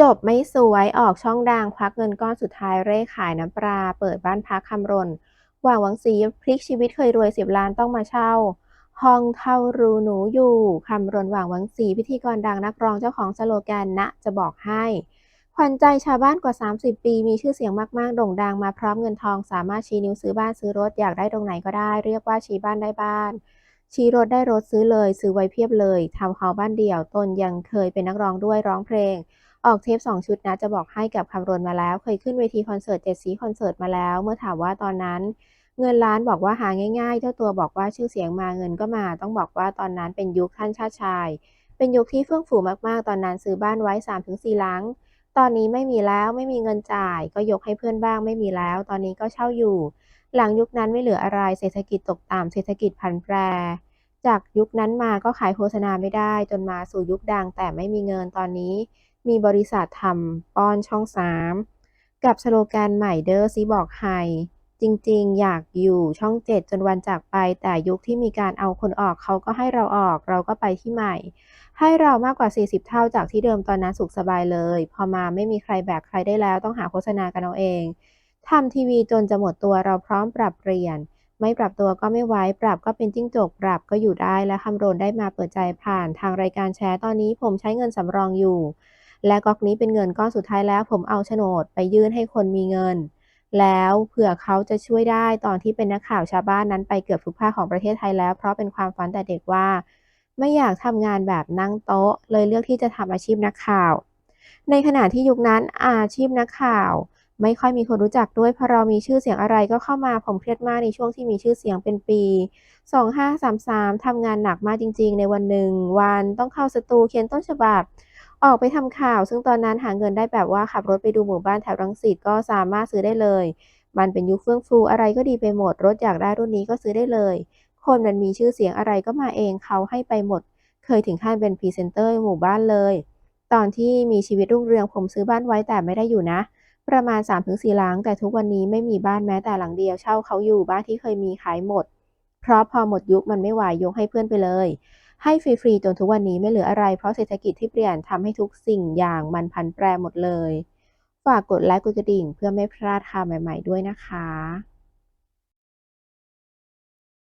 จบไม่สวยออกช่องดังควักเงินก้อนสุดท้ายเร่ขายน้ำปลา เปิดบ้านพักคำรณหว่างหวังสีพลิกชีวิตเคยรวยสิบล้านต้องมาเช่า ห้องเท่ารูหนูอยู่คำรณหว่างหวังสีพิธีกรดังนักร้องเจ้าของสโลแกนณจะบอกให้ขวัญใจชาวบ้านกว่า 30 ปี มีชื่อเสียงมาก ๆ โด่งดังมาพร้อมเงินทอง สามารถชี้นิ้วซื้อบ้านซื้อรถอยากได้ตรงไหนก็ได้ เรียกว่าชี้บ้านได้บ้าน ชี้รถได้รถซื้อเลย ซื้อไว้เพียบเลยทำเขาบ้านเดี่ยวตนยังเคยเป็นนักร้องด้วยร้องเพลง ออกเทป 2 ชุดนะจะบอกให้กับคำรณมาแล้ว เคยขึ้นเวทีคอนเสิร์ตเจ็ดสีคอนเสิร์ตมาแล้ว เมื่อถามว่าตอนนั้น เงินล้านบอกว่าหาง่ายๆ เจ้าตัวบอกว่าชื่อเสียงมาเงินก็มา ต้องบอกว่าตอนนั้นเป็นยุคท่านชาติชาย เป็นยุคที่เฟื่องฟูมากๆ ตอนนั้นซื้อบ้านไว้ 3-4 หลัง ตอนนี้ไม่มีแล้วไม่มีเงินจ่าย ก็ยกให้เพื่อนบ้างไม่มีแล้ว ตอนนี้ก็เช่าอยู่ หลังยุคนั้นไม่เหลืออะไร เศรษฐกิจตกต่ำเศรษฐกิจผันแปรจากยุคนั้นมาก็ขายโฆษณาไม่ได้ จนมาสู่ยุคดังแต่ไม่มีเงินตอนนี้ มีบริษัททำป้อนช่องสามกับสโลแกนใหม่เด้อซิบอกไฮจริงๆ อยากอยู่ช่องเจ็ดจนวันจากไปแต่ยุคที่มีการเอาคนออกเขาก็ให้เราออกเราก็ไปที่ใหม่ ให้เรามากกว่า 40 เท่าจากที่เดิมตอนนั้นสุขสบายเลย พอมาไม่มีใครแบกใครได้แล้วต้องหาโฆษณากันเอาเองทำทีวีจนจะหมดตัวเราพร้อมปรับเปลี่ยน ไม่ปรับตัวก็ไม่ไหวปรับก็เป็นจิ้งจกปรับก็อยู่ได้และคำรณได้มาเปิดใจผ่านทางรายการแชร์ตอนนี้ผมใช้เงินสำรองอยู่ และก๊อกนี้เป็นเงินก้อนสุดท้ายแล้ว ผมเอาโฉนดไปยื่นให้คนมีเงิน แล้วเผื่อเขาจะช่วยได้ตอนที่เป็นนักข่าวชาวบ้านนั้นไปเกือบทุกภาคของประเทศไทยแล้ว เพราะเป็นความฝันแต่เด็กว่า ไม่อยากทำงานแบบนั่งโต๊ะ เลยเลือกที่จะทำอาชีพนักข่าว ในขณะที่ยุคนั้นอาชีพนักข่าวไม่ค่อยมีคนรู้จักด้วยเพราะเรามีชื่อเสียงอะไรก็เข้ามาผมเครียดมากในช่วงที่มีชื่อเสียงเป็นปี 2533ทำงานหนักมากจริง ๆ ในวันหนึ่ง วันต้องเข้าสตูเขียนต้นฉบับ ออกไปทำข่าว ซึ่งตอนนั้นหาเงินได้แบบว่าขับรถไปดูหมู่บ้านแถวรังสิตก็สามารถซื้อได้เลย มันเป็นยุคเฟื่องฟูอะไรก็ดีไปหมด รถอยากได้รุ่นนี้ก็ซื้อได้เลย คนมันมีชื่อเสียงอะไรก็มาเองเขาให้ไปหมด เคยถึงขั้นเป็นพรีเซนเตอร์หมู่บ้านเลย ตอนที่มีชีวิตรุ่งเรืองผมซื้อบ้านไว้แต่ไม่ได้อยู่นะ ประมาณ 3-4 หลัง แต่ทุกวันนี้ไม่มีบ้านแม้แต่หลังเดียวเช่าเขาอยู่บ้านที่เคยมีขายหมด เพราะพอหมดยุคมันไม่ไหวยกให้เพื่อนไปเลย ให้ฟรีๆจนทุกวันนี้ไม่เหลืออะไรเพราะเศรษฐกิจที่เปลี่ยนทำให้ทุกสิ่งอย่างมันพันแปรหมดเลย ฝากกดไลค์กดกระดิ่งเพื่อไม่พลาดข่าวใหม่ ๆ ด้วยนะคะ